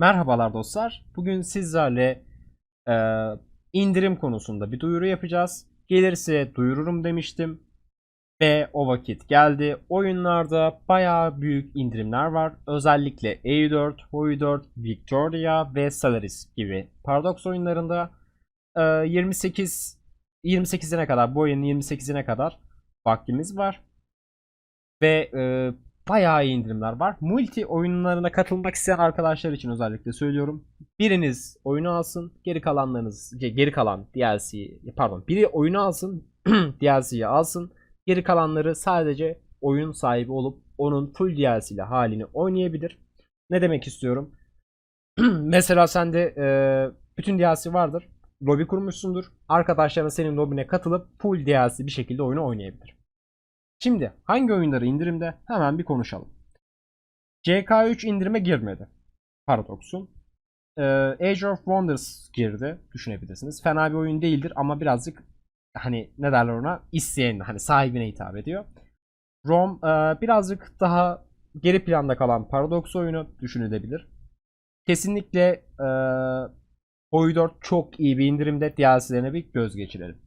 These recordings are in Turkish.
Merhabalar dostlar. Bugün sizlerle e, indirim konusunda bir duyuru yapacağız. Gelirse duyururum demiştim. Ve o vakit geldi. Oyunlarda bayağı büyük indirimler var. Özellikle EU4, HOI4, Victoria ve Solaris gibi Paradox oyunlarında e, 28 28'ine kadar bu oyunun 28'ine kadar vaktimiz var. Ve e, bayağı iyi indirimler var. Multi oyunlarına katılmak isteyen arkadaşlar için özellikle söylüyorum. Biriniz oyunu alsın, geri kalanlarınız geri kalan DLC pardon, biri oyunu alsın, DLC'yi alsın. Geri kalanları sadece oyun sahibi olup onun full DLC ile halini oynayabilir. Ne demek istiyorum? Mesela sende e, bütün DLC vardır. Lobby kurmuşsundur. Arkadaşların senin lobine katılıp full DLC bir şekilde oyunu oynayabilir. Şimdi hangi oyunları indirimde hemen bir konuşalım. CK3 indirime girmedi. Paradox'un. Ee, Age of Wonders girdi. Düşünebilirsiniz. Fena bir oyun değildir ama birazcık hani ne derler ona isteyen hani sahibine hitap ediyor. Rome e, birazcık daha geri planda kalan Paradox oyunu düşünülebilir. Kesinlikle e, Hoi 4 çok iyi bir indirimde DLC'lerine bir göz geçirelim.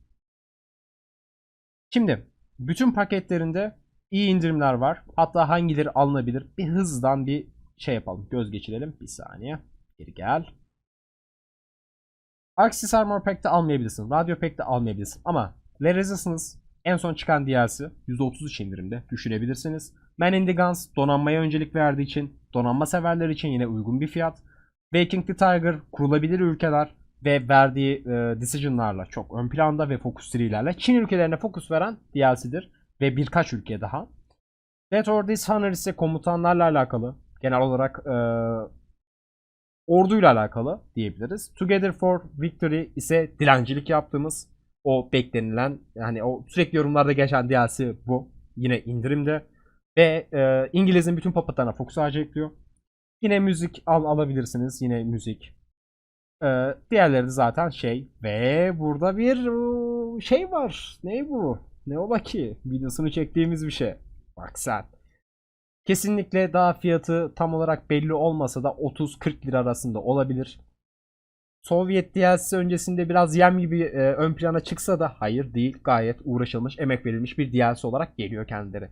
Şimdi bütün paketlerinde iyi indirimler var. Hatta hangileri alınabilir? Bir hızdan bir şey yapalım. Göz geçirelim. Bir saniye. Geri gel. Axis Armor Pack'te almayabilirsin. Radio Pack'te almayabilirsin. Ama Le Resistance en son çıkan DLC %33 indirimde düşünebilirsiniz. Man in the Guns donanmaya öncelik verdiği için donanma severler için yine uygun bir fiyat. Waking the Tiger kurulabilir ülkeler ve verdiği e, decision'larla çok ön planda ve fokus serilerle Çin ülkelerine fokus veren DLC'dir ve birkaç ülke daha. Death or Dishonor ise komutanlarla alakalı. Genel olarak e, orduyla alakalı diyebiliriz. Together for Victory ise dilencilik yaptığımız o beklenilen yani o sürekli yorumlarda geçen DLC bu. Yine indirimde. Ve e, İngiliz'in bütün papatlarına fokus ekliyor. Yine müzik al alabilirsiniz. Yine müzik. Ee, diğerleri zaten şey. Ve burada bir ıı, şey var. Ne bu? Ne ola ki? Videosunu çektiğimiz bir şey. Bak sen. Kesinlikle daha fiyatı tam olarak belli olmasa da 30-40 lira arasında olabilir. Sovyet DLC öncesinde biraz yem gibi e, ön plana çıksa da hayır değil. Gayet uğraşılmış, emek verilmiş bir DLC olarak geliyor kendileri.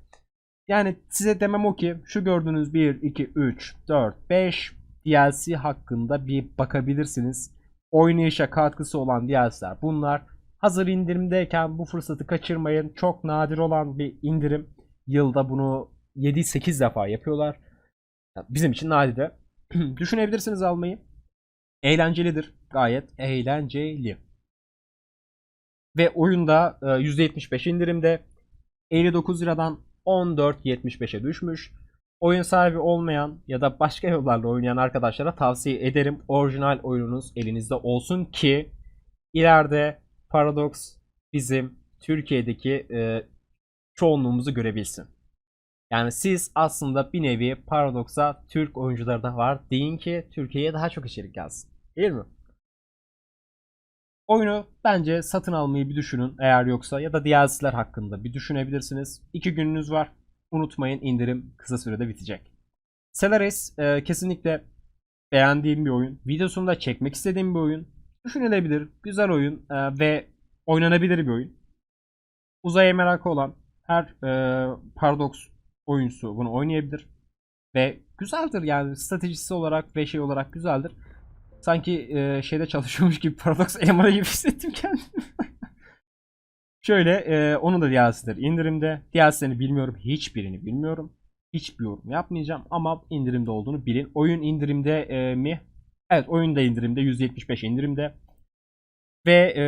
Yani size demem o ki şu gördüğünüz 1, 2, 3, 4, 5 DLC hakkında bir bakabilirsiniz. Oynayışa katkısı olan DLC'ler bunlar. Hazır indirimdeyken bu fırsatı kaçırmayın. Çok nadir olan bir indirim. Yılda bunu 7-8 defa yapıyorlar. Bizim için nadide. Düşünebilirsiniz almayı. Eğlencelidir. Gayet eğlenceli. Ve oyunda e, %75 indirimde 59 liradan 14.75'e düşmüş. Oyun sahibi olmayan ya da başka yollarla oynayan arkadaşlara tavsiye ederim. Orijinal oyununuz elinizde olsun ki ileride Paradox bizim Türkiye'deki e, çoğunluğumuzu görebilsin. Yani siz aslında bir nevi Paradox'a Türk oyuncuları da var deyin ki Türkiye'ye daha çok içerik gelsin. Değil mi? Oyunu bence satın almayı bir düşünün eğer yoksa ya da DLC'ler hakkında bir düşünebilirsiniz. İki gününüz var. Unutmayın indirim kısa sürede bitecek. Stellaris e, kesinlikle beğendiğim bir oyun. Videosunu da çekmek istediğim bir oyun. Düşünülebilir, güzel oyun e, ve oynanabilir bir oyun. Uzaya merakı olan her e, Paradox oyuncusu bunu oynayabilir. Ve güzeldir yani stratejisi olarak ve şey olarak güzeldir. Sanki e, şeyde çalışıyormuş gibi Paradox elemanı gibi hissettim kendimi. Şöyle e, onun da DLC'dir indirimde. DLC'lerini bilmiyorum. Hiçbirini bilmiyorum. Hiçbir yorum yapmayacağım ama indirimde olduğunu bilin. Oyun indirimde e, mi? Evet oyun da indirimde. 175 indirimde. Ve e,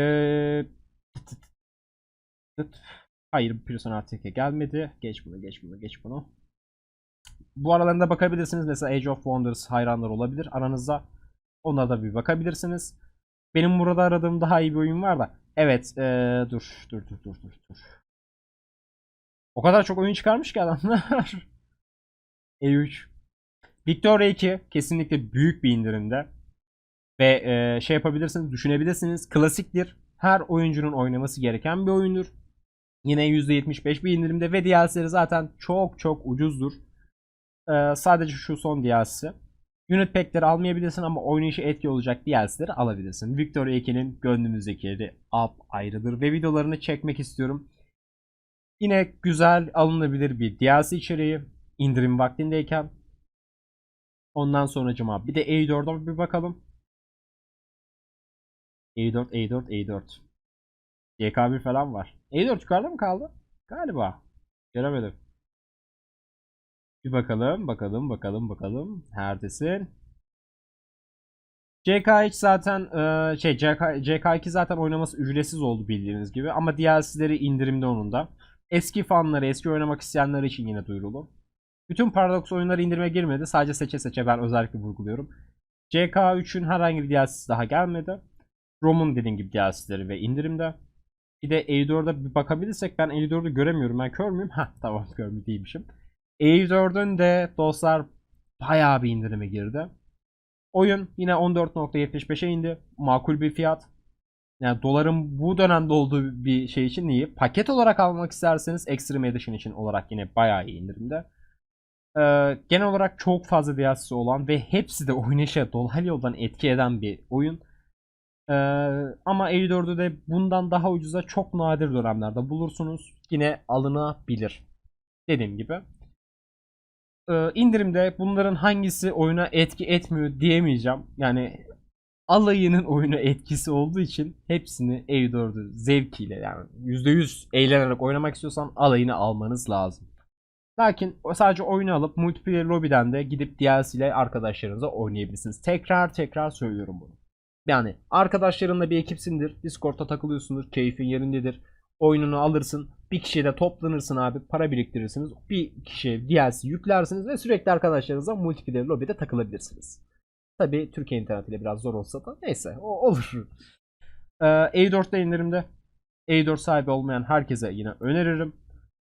hayır Personal Tech'e gelmedi. Geç bunu geç bunu geç bunu. Bu aralarında bakabilirsiniz. Mesela Age of Wonders hayranlar olabilir aranızda. Ona da bir bakabilirsiniz. Benim burada aradığım daha iyi bir oyun var da. Evet, ee, dur, dur, dur, dur, dur, dur. O kadar çok oyun çıkarmış ki adamlar. E3. Victoria 2 kesinlikle büyük bir indirimde. Ve ee, şey yapabilirsiniz, düşünebilirsiniz. Klasiktir. Her oyuncunun oynaması gereken bir oyundur. Yine %75 bir indirimde ve DLC'leri zaten çok çok ucuzdur. Ee, sadece şu son DLC. Unit pack'leri almayabilirsin ama oynayışı etki olacak DLC'leri alabilirsin. Victoria 2'nin gönlümüzdekileri up ayrıdır ve videolarını çekmek istiyorum. Yine güzel alınabilir bir DLC içeriği indirim vaktindeyken. Ondan sonracıma bir de A4'a bir bakalım. A4, A4, A4. GK1 falan var. A4 yukarıda mı kaldı? Galiba. Göremedim. Bir bakalım, bakalım, bakalım, bakalım. Neredesin? CK3 zaten e, şey CK, CK2 zaten oynaması ücretsiz oldu bildiğiniz gibi ama DLC'leri indirimde onun da. Eski fanları, eski oynamak isteyenler için yine duyurulu. Bütün Paradox oyunları indirime girmedi. Sadece seçe seçe ben özellikle vurguluyorum. CK3'ün herhangi bir DLC'si daha gelmedi. ROM'un dediğim gibi DLC'leri ve indirimde. Bir de A4'e bir bakabilirsek ben A4'ü göremiyorum. Ben kör müyüm? Heh tamam kör değilmişim. A4'ün de dostlar bayağı bir indirime girdi. Oyun yine 14.75'e indi. Makul bir fiyat. Yani doların bu dönemde olduğu bir şey için iyi. Paket olarak almak isterseniz Extreme Edition için olarak yine bayağı iyi indirimde. Ee, genel olarak çok fazla DLC'si olan ve hepsi de oynayışa dolaylı yoldan etki eden bir oyun. Ee, ama A4'ü de bundan daha ucuza çok nadir dönemlerde bulursunuz. Yine alınabilir. Dediğim gibi. Ee, indirimde bunların hangisi oyuna etki etmiyor diyemeyeceğim. Yani alayının oyuna etkisi olduğu için hepsini A4'ü zevkiyle yani %100 eğlenerek oynamak istiyorsan alayını almanız lazım. Lakin sadece oyunu alıp multiplayer lobby'den de gidip DLC ile arkadaşlarınızla oynayabilirsiniz. Tekrar tekrar söylüyorum bunu. Yani arkadaşlarınla bir ekipsindir. Discord'da takılıyorsundur. Keyfin yerindedir. Oyununu alırsın. Bir kişiye de toplanırsın abi. Para biriktirirsiniz. Bir kişiye DLC yüklersiniz ve sürekli arkadaşlarınızla multiplayer lobby'de takılabilirsiniz. Tabi Türkiye internetiyle biraz zor olsa da neyse o olur. Ee, A4'te indirimde. A4 sahibi olmayan herkese yine öneririm.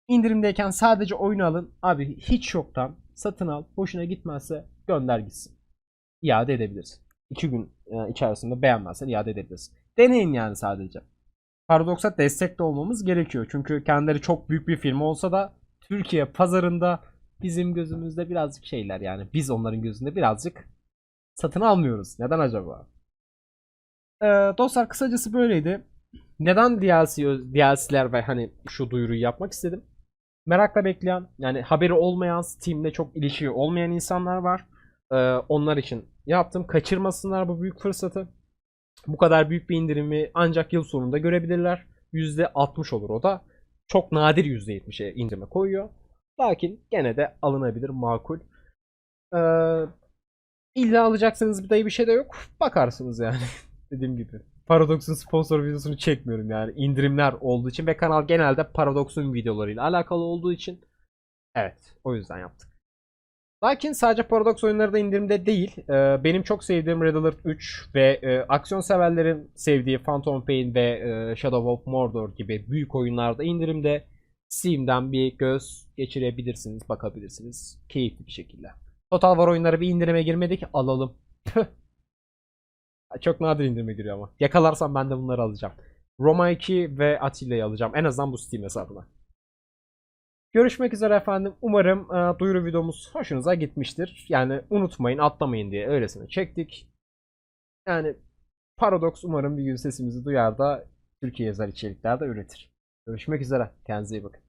İndirimdeyken sadece oyunu alın. Abi hiç yoktan satın al. Hoşuna gitmezse gönder gitsin. İade edebilirsin. 2 gün e, içerisinde beğenmezsen iade edebilirsin. Deneyin yani sadece. Paradox'a destek de olmamız gerekiyor. Çünkü kendileri çok büyük bir firma olsa da Türkiye pazarında bizim gözümüzde birazcık şeyler yani biz onların gözünde birazcık satın almıyoruz. Neden acaba? Ee, dostlar kısacası böyleydi. Neden DLC, DLC'ler ve hani şu duyuruyu yapmak istedim? Merakla bekleyen yani haberi olmayan Steam'de çok ilişki olmayan insanlar var. Ee, onlar için yaptım. Kaçırmasınlar bu büyük fırsatı. Bu kadar büyük bir indirimi ancak yıl sonunda görebilirler. %60 olur o da. Çok nadir %70'e indirime koyuyor. Lakin gene de alınabilir makul. Ee, illa alacaksınız bir dayı bir şey de yok. Bakarsınız yani. Dediğim gibi. Paradox'un sponsor videosunu çekmiyorum yani. indirimler olduğu için ve kanal genelde Paradox'un videolarıyla alakalı olduğu için. Evet. O yüzden yaptık. Lakin sadece Paradox oyunları da indirimde değil. Ee, benim çok sevdiğim Red Alert 3 ve e, aksiyon severlerin sevdiği Phantom Pain ve e, Shadow of Mordor gibi büyük oyunlarda indirimde Steam'den bir göz geçirebilirsiniz, bakabilirsiniz. Keyifli bir şekilde. Total War oyunları bir indirime girmedik, alalım. Çok nadir indirime giriyor ama. Yakalarsam ben de bunları alacağım. Roma 2 ve Atilla'yı alacağım. En azından bu Steam hesabına. Görüşmek üzere efendim. Umarım e, duyuru videomuz hoşunuza gitmiştir. Yani unutmayın, atlamayın diye öylesine çektik. Yani Paradox umarım bir gün sesimizi duyar da Türkiye yazar içerikler de üretir. Görüşmek üzere. Kendinize iyi bakın.